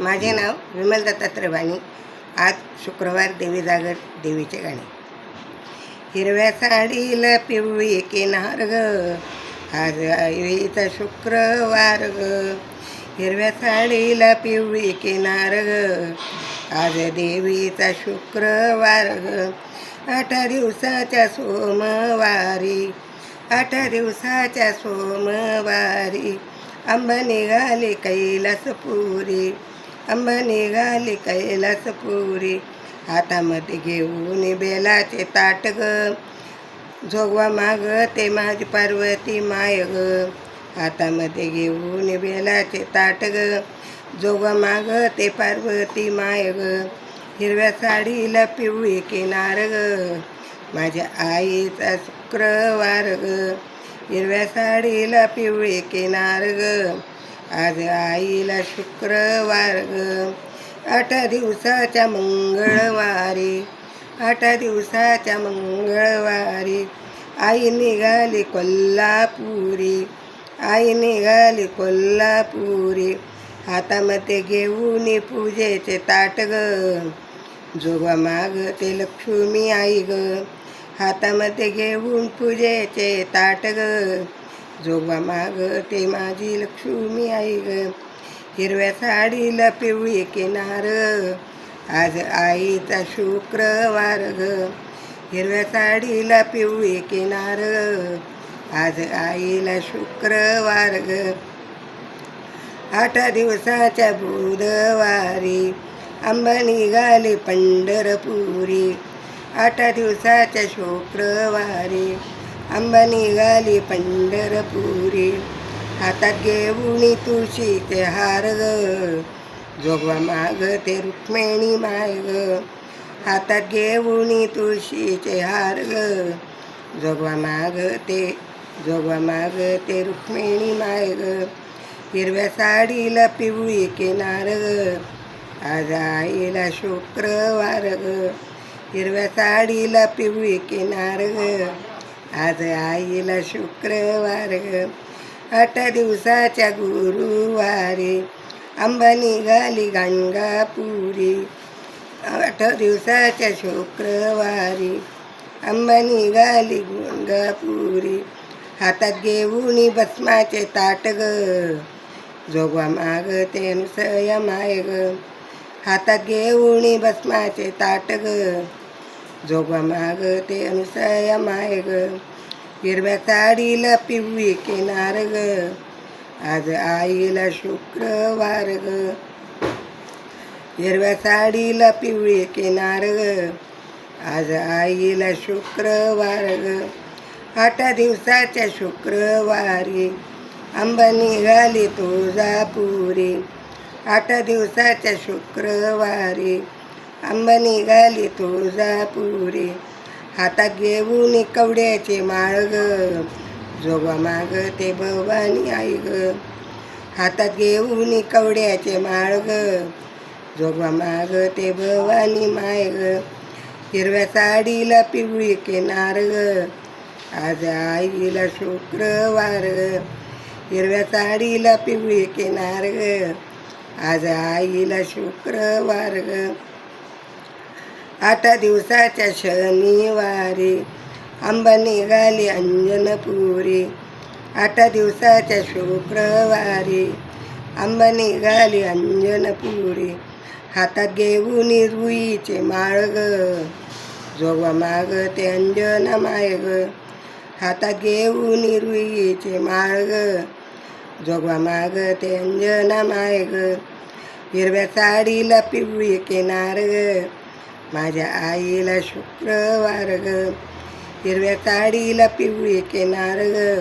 माझे नाव विमल दत्तात्रय बाणी आज शुक्रवार देवी जागर देवीचे गाणे. हिरव्या साडीला पिवळी किनार ग. आज आईचा शुक्रवार ग. हिरव्या साडीला पिवळी किनार ग. आज देवीचा शुक्रवार ग. आठ दिवसाच्या सोमवारी आठ दिवसाच्या सोमवारी आंबा निघाली कैलासपुरी. आंबा निघाली कैलासपुरी हातामध्ये घेऊन बेलाचे ताट ग. जोगवा माग ते माझी पार्वती माय ग हातामध्ये घेऊन बेलाचे ताट ग. जोगवा माग ते पार्वती माय ग हिरव्या साडीला पिवळी किनार ग. माझ्या आईचा शुक्रवार ग. हिरव्या साडीला पिवळी किनार ग. आज आईला शुक्रवार ग. आठ दिवसाच्या मंगळवारी आठ दिवसाच्या मंगळवारी आई निघाली कोल्हापुरी आई निघाली कोल्हापुरी. हातामध्ये घेऊन पूजेचे ताट ग. जोगा माग ते लक्ष्मी आई ग. हातामध्ये घेऊन पूजेचे ताट ग. जोगवा माग ते माझी लक्ष्मी आई ग. हिरव्या साडीला पिवळी किनार. आज आईचा शुक्रवार ग. हिरव्या साडीला पिवळी किनार. आज आईला शुक्रवार ग. आठ दिवसाच्या बुधवारी आंबा निघाली पंढरपुरी. आठ दिवसाच्या शुक्रवारी आंबा निघाली पंढरपुरी हातात घेऊन तुळशीचे हार ग जोगवा माग ते रुक्मिणी माय ग हातात घेऊन तुळशीचे हार ग जोगवा माग ते जोगवा माग ते रुक्मिणी माय ग हिरव्या साडीला पिवळी किनार ग आज आईला शुक्रवार ग हिरव्या साडीला पिवळी किनार ग आज आईला शुक्रवार ग आठ दिवसाच्या गुरुवारी आंबा निघाली गाणगापुरी आठ दिवसाच्या शुक्रवारी आंबा निघाली गंगापुरी. हातात घेऊन भस्माचे ताट ग. जोगवा माग ते नुसय माय ग. हातात घेऊन भस्माचे ताट ग. जोगवा माग ते अनुसाया माय ग हिरव्या साडीला पिवळी किनार ग आज आईला शुक्रवार ग हिरव्या साडीला पिवळी किनार ग आज आईला शुक्रवार ग आठ दिवसाच्या शुक्रवारी आंबा निघाली तुळजापुरी आठ दिवसाच्या शुक्रवारी आंबा निघाली तुळजापुरी. हातात घेऊन कवड्याचे माळ ग. जोगा माग ते भवानी आई ग. हातात घेऊन कवड्याचे माळ ग. जोगवा माग ते भवानी माय ग. हिरव्या साडीला पिवळी किनार ग. आज आईला शुक्रवार ग. हिरव्या साडीला पिवळी किनार ग. आज आईला शुक्रवार ग. आठ दिवसाच्या शनिवारी. आंबा निघाली अंजनपुरी. आठ दिवसाच्या शुक्रवारी. आंबा निघाली अंजनपुरी. हातात घेऊन रुईचे माळग. ग जोगवा माग ते अंजन मायग. हातात घेऊन रुईचे माळग. ग जोगवा माग ते अंजना मायग. हिरव्या साडीला पिवळी किनार. ग माझ्या आईला शुक्रवार ग. हिरव्या साडीला पिवळी केनार ग.